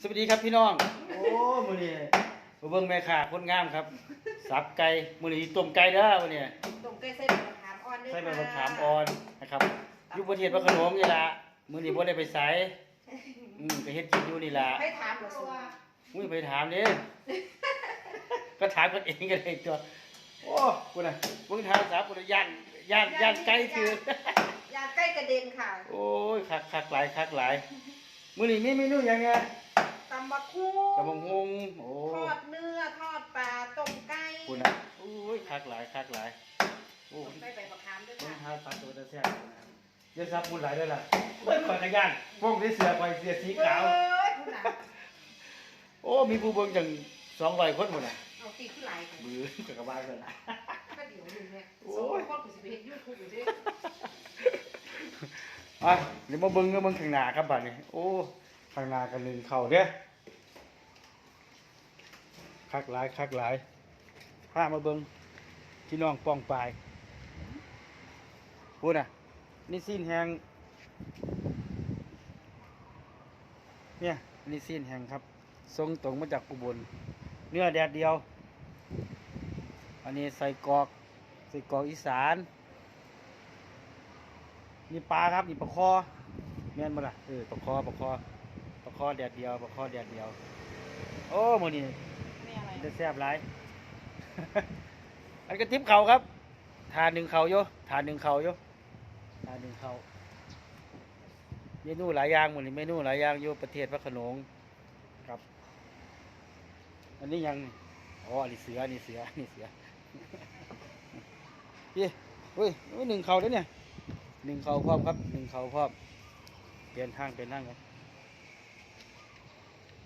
สวัสดีครับพี่น้องโอ้มื้อนี้มาเบิ่งแม่ค้าคนงามครับ สับไก่มื้อนี้ต้มไก่เด้อมื้อนี้ต้มไก่ใส่ใบมะขามอ่อนด้วยใส่ใบค่ะมะขามอ่อนนะครับอยู่ประเทศพระโขนงนี่ล่ะมื้อนี้บ่ได้ไปไสอืมก็เฮ็ดกินอยู่นี่ล่ะให้ถามเหรอสุอุ้ยไปถามเด้ก็ถามกันเองก็ได้ตัวโอ้คุณน่ะเบิ่งทางสาวคุณน่ะย่านย่านย่านไก่คือยาใกล้กระเด็นค่ะ โอ้ยคักคักหลายคักหลาย มื้อนี้มีเมนูหยังไง ตำบักหุ่ตะบงฮงโอ้ทอดเนื้อทอดปลาต้มไก่คุณน่ะโอ้ยคักหลายคักหลายโอ้ต้มไก่ใบมะขามด้วยเบิ่งค่ะทางปลาตัวตะแซ่บนะครับเดี๋ยวซับมุนหลายเด้อล่ะเบิ่งข่อยก็ย่านพวกนี้เสือข่อยเสือสีขาวเอ้ยคุณน่ะโอ้มีผู้เบิ่งจัง200คนหมดน่ะเอาตีขึ้นไหลค่ะมือกับกระบาลกันล่ะ ก็เดี๋ยวหนึ่งเนี่ยโอ้สองย คนกูสิไปเห็นยูทูบอยู่ดิอะเดี๋ยวมาเบิ่งกันเบิ่งข้างหน้าครับบัดนี้ โอ้ ข้างหน้ากันหนึ่งเข่าเด้อคักหลายคักหลายพามาเบิ่งพี่น้องป้องปลายพูดน่ะ นี่สิ้นแหงเนี่ยนี่สิ้นแหงครับ ทรงตรงมาจากอุบล เนื้อแดดเดียว อันนี้ใส่กอก ใส่กอกอีสาน นี่ปลาครับ นี่ปลาคอแม่นบ่ล่ะเออปลาคอปลาคอ ลาคอแดดเดียวปลาคอแดดเดียว โอ้มื้อนี้ไม่อะไรจะแซ่บหลาย อันก็ทิปเขาครับทานหนึ่งเขาโยทานหนึ่งเขาโยทานหนึ่งเขาเมนูหลายอย่างหมดนี่เมนูหลายอย่างอยู่ประเทศพระโขนงครับ อันนี้ยังนี่อ๋ออันนี้เสืออันนี้เสืออันนี้เสือพี่เฮ้ยโอ้ยหนึ่งเขาเด้อเนี่ยหนึ่งเขาพร้อมครับหนึ่งเขาพร้อมเปลี่ยนทางเปลี่ยนทางครับ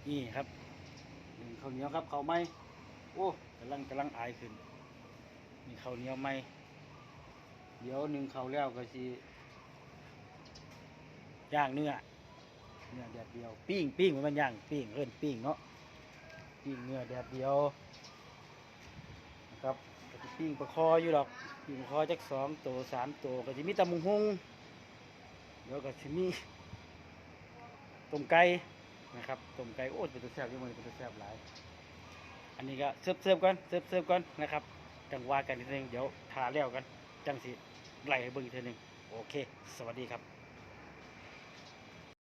นี่ครับหนึ่งข้าวเหนียวครับข้าวไหมโอ้กำลังกำลังอายขึ้นนี่ข้าวเหนียวไหมเดี๋ยวหนึ่งข้าวแล้วก็สิย่างเนื้อเนื้อแดดเดียว ปิ้งปิ้งมันย่างปิ้งเอิ้นปิ้งเนาะปิ้งเนื้อแดดเดียวนะครับก็สิปิ้งประคออยู่หรอกอยู่คอจักสองตัวสามตัวก็จะมีตำมุงหงเดี๋ยวก็จะมีต้มไก่ นะครับต้มไก่โอ้เป็นตัวแซ่บยังไงเป็นตัวแซ่บหลาย อันนี้ก็เสิร์ฟเสิร์ฟก่อนเสิร์ฟเสิร์ฟก่อนนะครับจังว่ากันนิดนึงเดี๋ยวทาแล้วกันจังสิไล่ให้เบิ่งอีกทีนึงโอเค สวัสดีครับ